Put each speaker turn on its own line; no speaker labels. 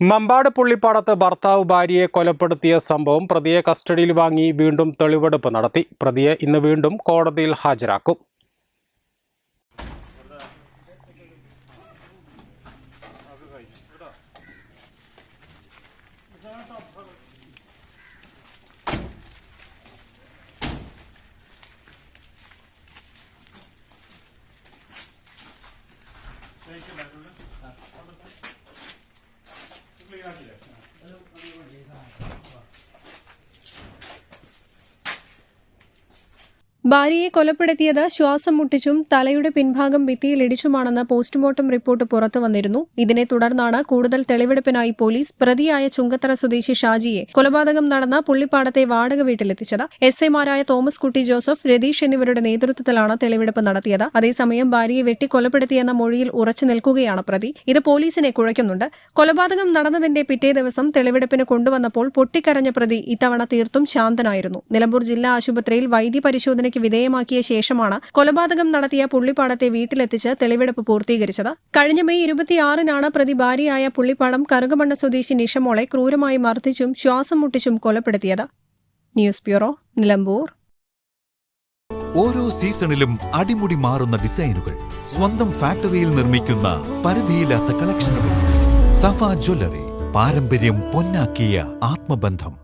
Mambad പുള്ളിപ്പാടത്ത് ഭർത്താവ് ഭാര്യയെ കൊലപ്പെടുത്തിയ സംഭവം പ്രതിയെ കസ്റ്റഡിയിൽ വാങ്ങി വീണ്ടും തെളിവെടുപ്പ് നടത്തി. പ്രതിയെ ഇന്ന് വീണ്ടും കോടതിയിൽ ഹാജരാക്കും.
ഭാര്യയെ കൊലപ്പെടുത്തിയത് ശ്വാസം മുട്ടിച്ചും തലയുടെ പിൻഭാഗം ഭിത്തിയിലിടിച്ചുമാണെന്ന് പോസ്റ്റ്മോർട്ടം റിപ്പോർട്ട് പുറത്തു വന്നിരുന്നു. ഇതിനെ തുടർന്നാണ് കൂടുതൽ തെളിവെടുപ്പിനായി പോലീസ് പ്രതിയായ ചുങ്കത്തറ സ്വദേശി ഷാജിയെ കൊലപാതകം നടന്ന പുള്ളിപ്പാടത്തെ വാടക വീട്ടിലെത്തിച്ചത്. എസ് എമാരായ തോമസ് കുട്ടി ജോസഫ് രതീഷ് എന്നിവരുടെ നേതൃത്വത്തിലാണ് തെളിവെടുപ്പ് നടത്തിയത്. അതേസമയം ഭാര്യയെ വെട്ടി കൊലപ്പെടുത്തിയെന്ന മൊഴിയിൽ ഉറച്ചു നിൽക്കുകയാണ് പ്രതി. ഇത് പോലീസിനെ കുഴയ്ക്കുന്നുണ്ട്. കൊലപാതകം നടന്നതിന്റെ പിറ്റേ ദിവസം തെളിവെടുപ്പിന് കൊണ്ടുവന്നപ്പോൾ പൊട്ടിക്കരഞ്ഞ പ്രതി ഇത്തവണ തീർത്തും ശാന്തനായിരുന്നു. നിലമ്പൂർ ജില്ലാ ആശുപത്രിയിൽ വൈദ്യപരിശോധനയ്ക്ക് വിധേയമാക്കിയ ശേഷമാണ് കൊലപാതകം നടത്തിയ പുള്ളിപ്പാടത്തെ വീട്ടിലെത്തിച്ച് തെളിവെടുപ്പ് പൂർത്തീകരിച്ചത്. കഴിഞ്ഞ മെയ് ഇരുപത്തിയാറിനാണ് പ്രതി ഭാര്യയായ പുള്ളിപ്പാടം കറുകമണ്ണ സ്വദേശി നിഷമോളെ ക്രൂരമായി മർദ്ദിച്ചും ശ്വാസം മുട്ടിച്ചും കൊലപ്പെടുത്തിയത്. News bureau Nilambur.
ഓരോ സീസണിലും അടിമുടി മാറുന്ന ഡിസൈനുകൾ സ്വന്തം ഫാക്ടറിയിൽ നിർമ്മിക്കുന്ന പരിധിയില്ലാത്ത കളക്ഷനുകൾ. സഫ ജ്വല്ലറി പാരമ്പര്യം പൊന്നാക്കിയ ആത്മബന്ധം.